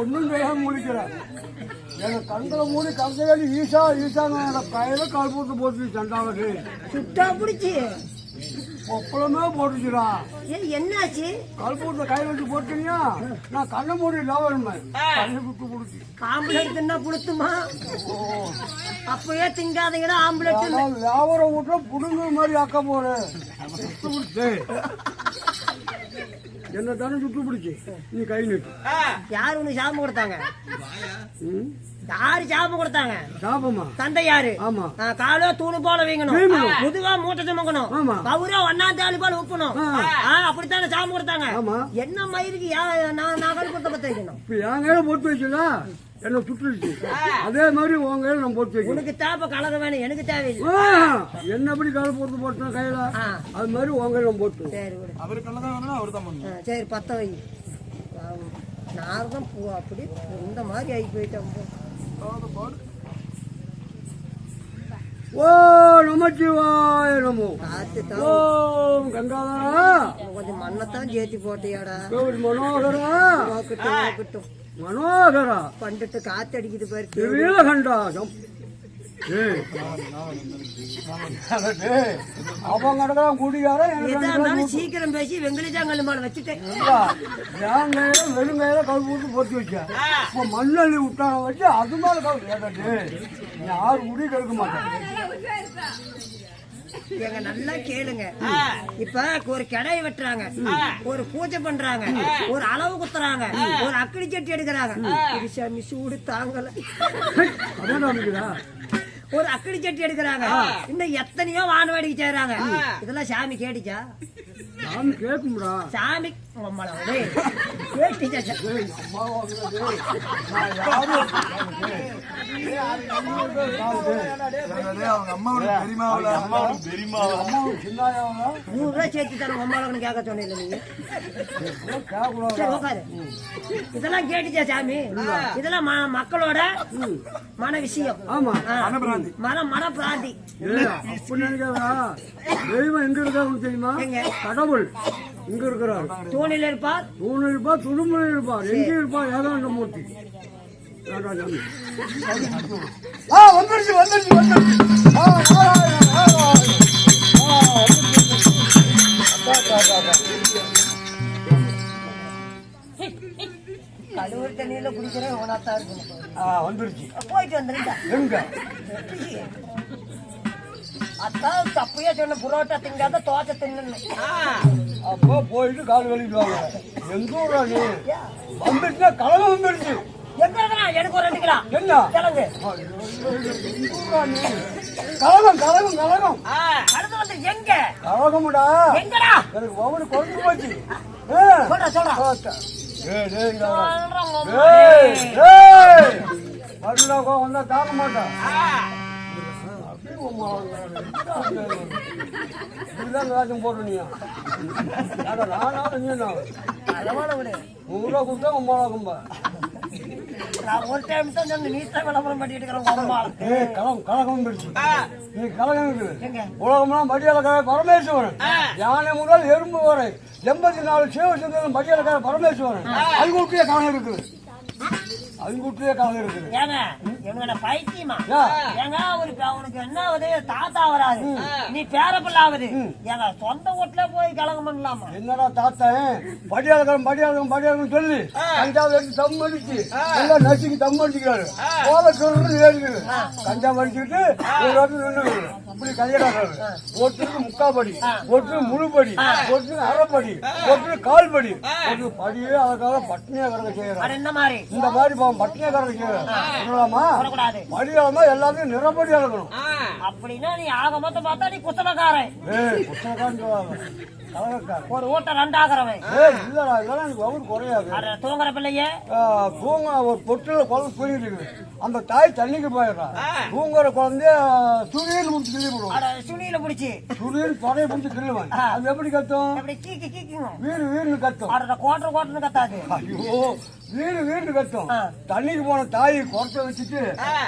ஒன்னும் செய்யாம முடிக்கிறேன் எனக்கு கண்களை மூடி கந்தையாடி ஈசா ஈசாங்க கையில கால் போட்டு போட்டு சண்டாவது சுட்டா பிடிச்சி. ஒப்பளமே போட்டுச்சுடா. என்னாச்சு? கால் போட்டு கை வச்சு போட்டீங்க நான் கண்ணை மூடி இல்லாம கண்ணை விட்டு பிடிச்சி. ஆம்புலட் தின்னா புளுத்துமா? அப்பயே திங்காதீங்கடா ஆம்புலட் வியாபாரம் விட்டா புடுங்க மாதிரி ஆக்க போறேன். என்ன தானே சுட்டு பிடிச்சி? நீ கை நீட்டு. யாரு உனக்கு சாபம் கொடுத்தாங்க? யாரு சாபம் கொடுத்தாங்க? சாபமா? தந்தை யாரு? ஆமா. காலோ தூணு போல வீங்கணும். முதுகா மூட்டை சுமக்கணும். ஆமா. கவுரா ஒன்னாம் தேதி போல உப்பணும். அப்படித்தானே சாபம் கொடுத்தாங்க? ஆமா. என்ன மயிருக்கு யா- நான் நான் கழுப்பத்தை பத்த வைக்கணும் இப்ப என் கையில போட்டு வச்சுல என்ன சுட்டுருச்சு. அதே மாதிரி உன் கையில நான் போட்டு உனக்கு தேவை கலக வேணும் எனக்கு தேவையில்லை. என்ன எப்படி கால் போட்டு போட்டேன் கையில? ஆ. அது மாதிரி உன் கையில நான் போட்டு சரி விடு. ஆ, சரி பத்த வை. நார்தான் பூ அப்படி இந்த மாதிரி ஆகி போயிட்டோம் போ. ஓ நமச்சிவாய நமோ. தான் ஓம் கங்காதரா கொஞ்சம் மண்ணத்தான் சேர்த்தி போட்டியாடா. கௌரி மனோகரா. நோக்கட்டும் நோக்கட்டும் மனோகரா. பண்டுட்டு காத்து அடிக்குது பாரு திருவீலகண்டாசம் அவங்க இடத்துல குடியார எதா இருந்தாலும் சீக்கிரம் பேசி வெங்கலிஜாங்கல் மேல வச்சுட்டேன். என் கையில வெறும் கையில கல் போட்டு போட்டு வச்சேன் இப்போ மண்ணள்ளி விட்டான வச்சு அது மேல கல் கேட்டது யாரும் முடி கெடுக்க மாட்டேன். எங்க நல்லா கேளுங்க. இப்ப ஒரு கிடைய வெட்டுறாங்க. ஒரு பூஜை பண்றாங்க. ஒரு அளவு குத்துறாங்க. ஒரு அக்கடி சட்டி எடுக்கிறாங்க. இது சாமி சூடு தாங்கல. ஒரு அக்கடி சட்டி எடுக்கிறாங்க. இன்னும் எத்தனையோ வானவாடிக்கு செய்யறாங்க இதெல்லாம் சாமி கேட்டுச்சா? சாமி கேட்கும்டா. சாமி கேட்டுச்சா? நூறு ரூபாய் சேர்த்து தரேன் உம்மளவனு கேட்க சொன்னீங்க நீங்க இதெல்லாம் கேட்டுச்சா சாமி இதெல்லாம் மக்களோட மன விஷயம் ஆமா. மன மன பிராந்தி தெய்வம் எங்க இருக்காரு தெரியுமா? கடவுள் இங்க இருக்கிறார் தூணில் இருப்பார் தூண் இருப்பார் துடுமுறை இருப்பார் எங்க இருப்பார் ஏகாந்த மூர்த்தி. ஆ வந்துருச்சு வந்துருச்சு வந்துருச்சு ஆ, நாராயண, ஆ, கழுவுற தண்ணியில குடிக்கிறேன் உனத்தா இருக்கணும் ஆ வந்துருச்சு போயிட்டு வந்துருந்தா எங்க அத்தான் தப்பையா சொன்ன புரோட்டா திங்காத தின்னு அப்போ போயிட்டு கால் கழுவிடுவாங்க எங்க ஊரா நீ வந்துருச்சுன்னா கலகம் வந்துருச்சு. எனக்கு ஒரு ரெண்டு கிலோ. என்ன? கிழங்கு. எங்க ஊரா நீ கலகம் கலகம் கலகம் அடுத்து வந்து எங்க? கலகமுடா எங்கடா? எனக்கு ஒவ்வொரு குறைஞ்சு போச்சு. சொல்றா சொல்றா. மறுநாள் கோவம் வந்தா தாங்க மாட்டான் இப்படிதான் நீ நான் ரூபா கொடுத்தா உன் மழை கும்ப? நான் ஒரு டைம் தான் சொன்ன நீ தான் விளம்பரம் பண்ணிட்டு இருக்கிற உடம்பால ஏய் கலம் கலகம் நீ கலகம் இருக்குது? உலகம்லாம் மடியாளக்கார பரமேஸ்வரன் யானை முதல் எறும்பு வரை எண்பத்தி நாலு சிவசந்தன் மடியாளக்கார பரமேஸ்வரன் அங்குட்டியே கலகம் இருக்குது. அங்குட்டியே கலகம் இருக்குது. இவங்க பைத்தியமா? ஏங்க அவருக்கு அவனுக்கு என்ன ஆகுது தாத்தா வராது நீ பேரப்பிள்ள ஆகுது ஏங்க சொந்த வீட்டுல போய் கலகம் பண்ணலாமா? என்னடா தாத்தன் படியாளக்காரன் படியாளம் படியாளம் சொல்லி. கஞ்சாவை எடுத்து தம் அடிச்சு. எல்லாம் நசுக்கி தம் அடிச்சுக்கிறாரு. போத சொல்றது ஏறிக்குது கஞ்சா அடிச்சுக்கிட்டு ஒரு இடத்துல இப்படி கையடாக்காரு ஒருத்தருக்கு முக்காப்படி ஒருத்தருக்கு முழுப்படி ஒருத்தருக்கு அரைப்படி ஒருத்தருக்கு கால்படி. ஒரு படியே அதுக்காக பட்டினியா கிடக்க செய்யறாரு இந்த மாதிரி பாவம் பட்டினியா கிடக்க செய்யறாரு படியாளமா எல்லாத்தையும் நிறப்படி அளக்கணும் அப்படின்னா நீ ஆக மொத்தம் பார்த்தா நீ சொல்லுவாங்க. கலகக்காரன் ஒரு ஊட்ட ரெண்டாகிறவன். ஏய் இல்லடா இதெல்லாம் எனக்கு வகுப்பு குறையாது. அட தூங்குற பிள்ளைய. தூங்க ஒரு தொட்டில குழந்தை தூங்கிட்டு இருக்குது. அந்த தாய் தண்ணிக்கு போயிடுறா. தூங்குற குழந்தைய சுழியில் முடிச்சு கிள்ளி போடுவோம் அட சுனியில பிடிச்சி. சுழியில் தொடையை பிடிச்சி கிள்ளுவேன். அது எப்படி கத்தும்? வீடு வீடு கத்தும். அட கோட்டர் கோட்டர்னு கத்தாது. ஐயோ வீடு வீடு கத்தும். தண்ணிக்கு போன தாய் குறைச்ச வச்சுட்டு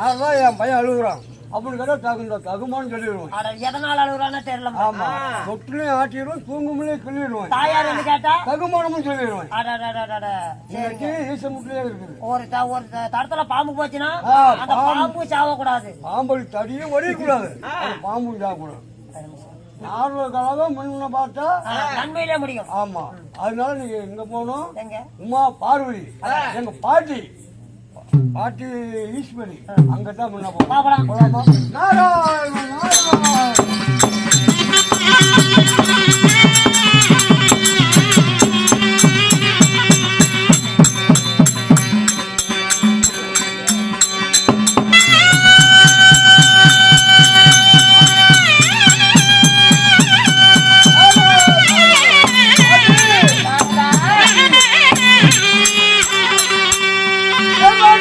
நான் தான் என் பையன் அழுகுறான். அப்படி கேட்டா தகுந்த தகுமான்னு சொல்லிடுவேன் அட எதனால அழுகுறான்னு தெரியல ஆமா. தொட்டிலையும் ஆட்டிடுவேன் தூங்குமிலே கிள்ளிடுவேன் தாயார் வந்து கேட்டா? தகுமானமும் அட. இன்னைக்கு ஈச முட்டிலே இருக்குது. ஒரு ஒரு தடத்துல பாம்பு போச்சுன்னா அந்த பாம்பு. சாவக்கூடாது. தடியும் ஒடியக்கூடாது. சாப்பிடணும் நார்மல் கலகம் முன்ன பார்த்தா? நன்மையிலே முடியும். ஆமா. அதனால நீங்க எங்க போகணும் எங்க? உமா பார்வதி. எங்க பாட்டி. பாட்டி ஈஸ்வரி அங்கதான் முன்ன போகணும் பாப்பலாம் போலாமா?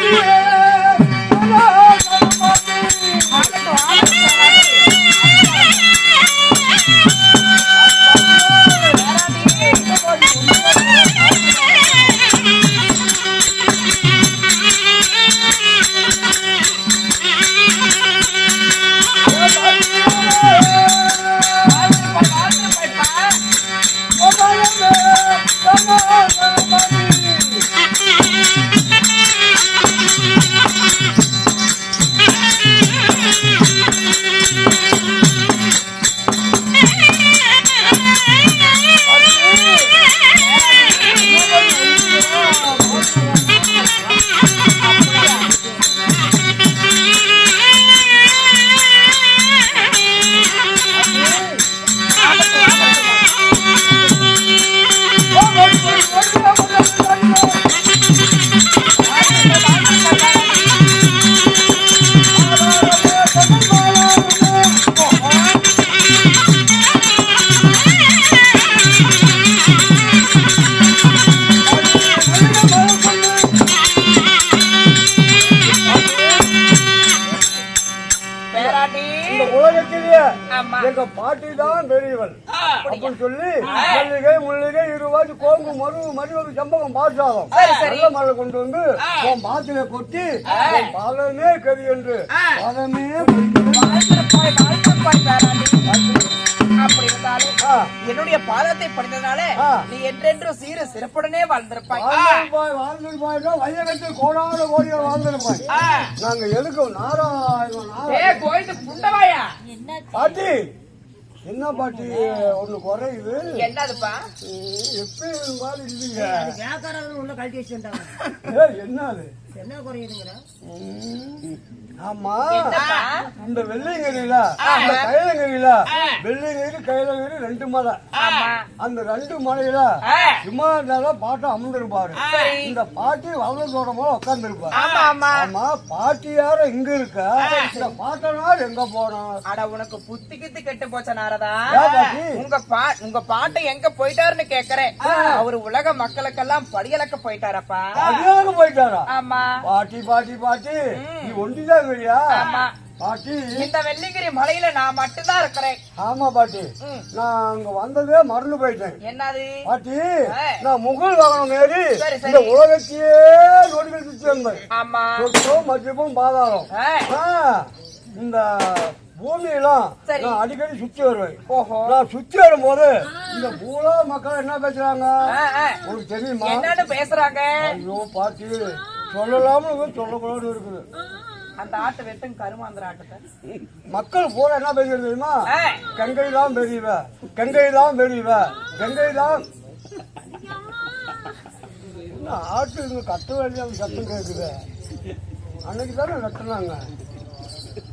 பேராட்டி எங்க பாட்டி தான் பெரியவள். அப்படின்னு சொல்லி மல்லிகை முள்ளிகை இருவாச்சு கோங்கு மரு மருவகு சம்பகம் பாசாதம் நல்ல மழை கொண்டு வந்து உன் பாத்தில கொட்டி பாலமே கறி என்று. பாலமே. அப்படி இருந்தாலும். என்னுடைய பாதத்தை படித்ததுனால. நீ என்றென்றும் சீர சிறப்புடனே வாழ்ந்திருப்பாய். வையகத்தில் கோடான கோடிகள் வாழ்ந்திருப்பாய். நாங்க எதுக்கும் நாராயண ஏ நாராயண கோயிலுக்கு புண்டவாயா பாட்டி என்ன பாட்டி? ஒண்ணு குறையுது. என்னதுப்பா? எப்பயும் மாதிரி இல்லைங்க என்ன அது என்ன குறையுதுங்கிற? ஆமா? இந்த வெள்ளையங்கிரியில இந்த கைலங்கிரியில வெள்ளையங்கிரி கைலங்கிரி ரெண்டு மலை. ஆமா. அந்த ரெண்டு மலையில ஆ. விமானத்தால பாட்டு அமர்ந்திருப்பாரு. இந்த பாட்டி வளர்ந்தோட போல உட்கார்ந்து இருப்பாரு ஆமா ஆமா. ஆமா பாட்டி யார இங்க இருக்க இந்த பாட்டனார் எங்க போனார் அட உனக்கு புத்தி கித்து கெட்டு போச்ச நாரதா? உங்க பா உங்க பாட்டை எங்க போயிட்டாருன்னு கேக்குறேன். அவரு உலக மக்களுக்கெல்லாம் படியலக்க போயிட்டாரப்பா. போயிட்டாரா? ஆமா. பாட்டி பாட்டி பாட்டி நீ ஒண்டிதான் ஆமா. பாட்டி. இந்த வெள்ளிங்கிரி மலையில நான் மட்டும்தான் இருக்கிறேன். ஆமா பாட்டி. நான் அங்க வந்ததே மறந்து போயிட்டேன். என்னது? பாட்டி. நான் முகல் வாகனம் ஏறி. இந்த உலகத்தையே நொடிகள் சுற்றி வந்தேன். ஆமா. மத்தியமும் பாதாளம். ஆ, இந்த பூமியெல்லாம். நான் அடிக்கடி சுத்தி வருவேன். நான் சுத்தி வரும்போது இந்த பூலா மக்கள் என்ன பேசுறாங்க. உங்களுக்கு தெரியுமா? என்னன்னு பேசுறாங்க? ஐயோ பாட்டி. சொல்லலாம்னு இருக்குது, சொல்லக்கூடாது இருக்குது. அந்த ஆட்டு வெட்டும் கருமாந்திர ஆட்டத்தை. மக்கள் பூரா என்ன பேசுறது தெரியுமா. கங்கை தான் பெரியவ. கங்கை தான் பெரியவ. கங்கை தான் என்ன ஆட்டு இங்க கட்ட வேண்டிய சத்தம் கேக்குது? அன்னைக்கு தானே கட்டுனாங்க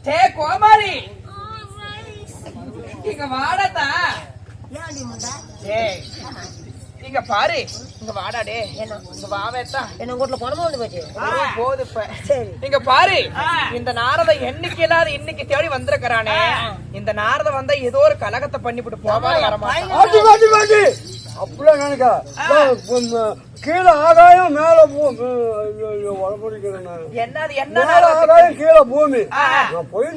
டே கோமாரி! இங்க வாடத்தா ஏன் நீ முண்டா டேய். இங்க பாரு. இங்க வாடா டே இங்க வாவேத்தா என்ன வீட்டுல பணமா வந்து போச்சு? போது இப்ப. சரி. இங்க பாரு. இந்த நாரத என்னைக்கு இல்லாத இன்னைக்கு தேடி வந்திருக்கிறானே? இந்த நாரத வந்தா ஏதோ ஒரு கலகத்தை பண்ணிவிட்டு போவா அப்படிலாம் நினைக்க. கீழே ஆகாயம் மேல என்னது என்ன? ஆகாயம் கீழே பூமி. நான் பொய்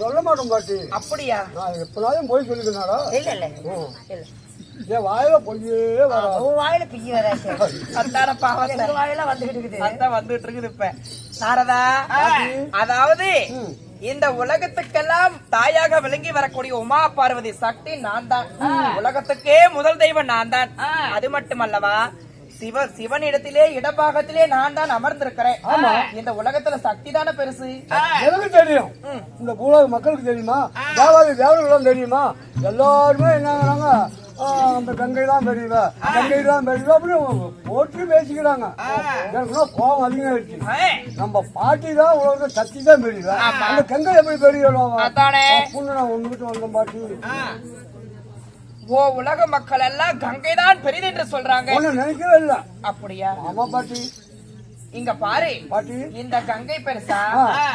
சொல்ல மாட்டேன் பாட்டி. அப்படியா? நான் எப்பனாலும் பொய் சொல்லிக்கிறனாடா. இல்ல இல்ல. என் வாயில பொய்யே வராது. உன் வாயில பிய்ய வராச்சு அத்தான பாவத்தை எங்க வாயில வந்துகிட்டு இருக்குது. அதான் வந்துட்டு இருக்குது இப்ப. நாரதா அதாவது இந்த உலகத்துக்கெல்லாம் தாயாக விளங்கி வரக்கூடிய உமா பார்வதி சக்தி நான் தான். உலகத்துக்கே முதல் தெய்வம் நான் தான். அது மட்டுமல்லவா சிவ சிவனிடத்திலே இடபாகத்திலே நான் தான் அமர்ந்திருக்கிறேன். இந்த உலகத்துல சக்தி தானே பெருசு? எனக்கு தெரியும். இந்த பூலோக மக்களுக்கு தெரியுமா? தேவாதி தேவர்களும் தெரியுமா? எல்லாருமே என்னங்கிறாங்க ஆ, அந்த கங்கை தான் பெரியவ. கங்கை தான் பெரியவ. அப்படின்னு போட்டு பேசிக்கிறாங்க. எனக்குன்னா கோபம் அதிகமாயிடுச்சு. நம்ம பாட்டி தான் உலகத்தை சக்தி தான் பெரியவ. அந்த கங்கை எப்படி அதானே. அப்படின்னு நான் ஒண்ணுகிட்டு வந்தேன் பாட்டி. ஓ உலக மக்கள் எல்லாம் கங்கை தான் பெரிது என்று சொல்றாங்க. ஒண்ணு நினைக்கவே இல்ல. அப்படியா? ஆமா பாட்டி. இங்க பாரு. பாட்டி. இந்த கங்கை பெருசா.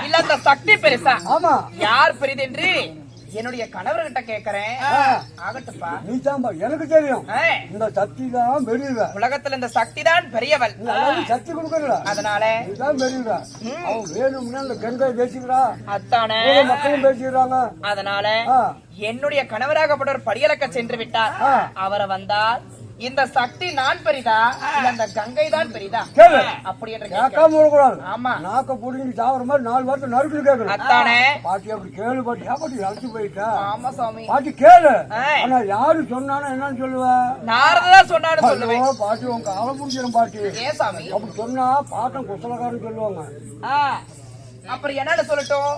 இல்ல அந்த சக்தி பெருசா? ஆமா. யார் பெரிதென்று என்னுடைய கணவர்கிட்ட கேக்குறேன். ஆகட்டுப்பா. நீ தான் எனக்கு தெரியும். இந்த சக்தி தான் பெரியவ உலகத்துல இந்த சக்தி தான் பெரியவள் சக்தி கொடுக்கறல அதனால இதுதான் பெரியவ அவன் வேணும்னா இந்த கங்கை பேசிக்கிறா. அத்தானே. மக்களும் பேசிக்கிறாங்க. அதனால. என்னுடைய கணவராகப்பட்டவர் படியலக்க சென்று விட்டார். அவரை வந்தால் இந்த சக்தி நான் பெரிதா? இல்ல அந்த கங்கை தான் பெரிதா. அப்படி என்று. கேட்காம விடக்கூடாது. ஆமா. நாக்க புடிங்கி சாவற மாதிரி நாலு வாரத்தை நறுக்குன்னு கேட்கணும். அத்தானே. பாட்டி அப்படி கேளு பாட்டி. பாட்டி அழைச்சு போயிட்டா? ஆமா சாமி. பாட்டி கேளு. ஆனா யாரு சொன்னானோ என்னன்னு சொல்லுவ? நாரதா சொன்னான்னு சொல்லுவேன். பாட்டி உங்க காலை முடிஞ்சிடும் பாட்டி. ஏன் சாமி? அப்படி சொன்னா பாட்டம் குசலக்காரன்னு சொல்லுவாங்க. அப்புறம் என்னன்னு சொல்லட்டும்?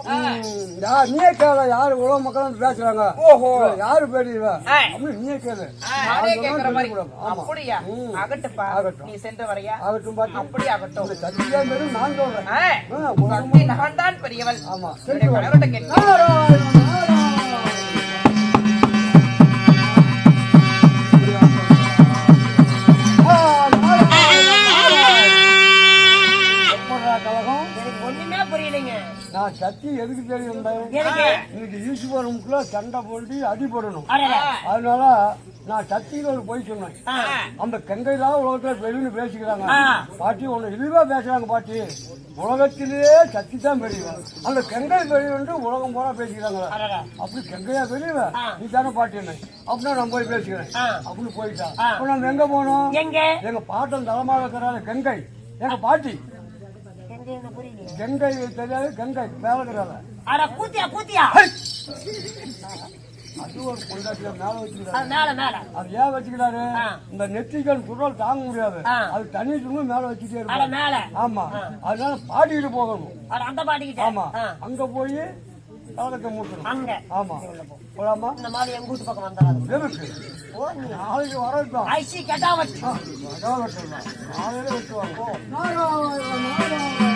நீயே கேள. யாரு உலக மக்கள் வந்து பேசுறாங்க? ஓஹோ. யாரு பெரியவ ஏய். அப்படின்னு நீயே கேளு. நானே கேக்குற மாதிரி. அப்படியா. ஆகட்டுப்பா. நீ சென்று வரையா? ஆகட்டும் பாட்டி. அப்படி ஆகட்டும் இந்த சக்தி தான் நான் சொல்றேன். நான் பெரியவள். ஆமா. கணவர்கிட்ட சக்தி எதுக்கு தெரியும்? இன்னைக்கு ஈஸ்வரனுக்குள்ள சண்டை போட்டு அடிபடணும். அதனால நான் ஒரு போய் சொன்னேன். அந்த கங்கை தான் உலகத்துல பெரியன்னு பேசிக்கிறாங்க. பாட்டி ஒண்ணு இழிவா பேசுறாங்க பாட்டி. உலகத்திலேயே சக்தி தான் பெரியவ. அந்த கங்கை பெரியவன்ட்டு உலகம் போல பேசிக்கிறாங்களா அடடா. அப்படி கங்கையா பெரியவ. நீ தானே பாட்டி என்ன? அப்படின்னா நான் போய் பேசிக்கிறேன். அப்படின்னு போயிட்டா. நம்ம எங்க போனோம்? எங்க? பாட்டன் தலைமால இருக்கிறாரு கங்கை. எங்க பாட்டி? கங்கை தெரியாது கங்கை மேல இருக்கிறாங்க அட கூத்தியா கூத்தியா? அது ஒரு பொண்டாட்டிய மேல வச்சுக்கிறாரு. அது மேல மேல. அது ஏன் வச்சுக்கிறாரு. இந்த நெத்திகள் குரல் தாங்க முடியாது. அது தண்ணி சும்மா மேல வச்சுட்டே இருப்பாரு. மேல. ஆமா. அதனால பாட்டிக்கிட்டு போகணும். அட அந்த பாட்டிக்கிட்ட? ஆமா. ஆ. அங்க போய் கலக்க மூட்டணும். அங்க. ஆமா. போலாமா? இந்த மாதிரி எங்க வீட்டு பக்கம் வந்துடாது எதுக்கு? ஓ நீ. நாளைக்கு வரட்டும் ஐசி கேட்டா வச்சு. அதான் வெட்டலாம் நாளையில வெட்டுவாங்க நாராயண, நாராயண.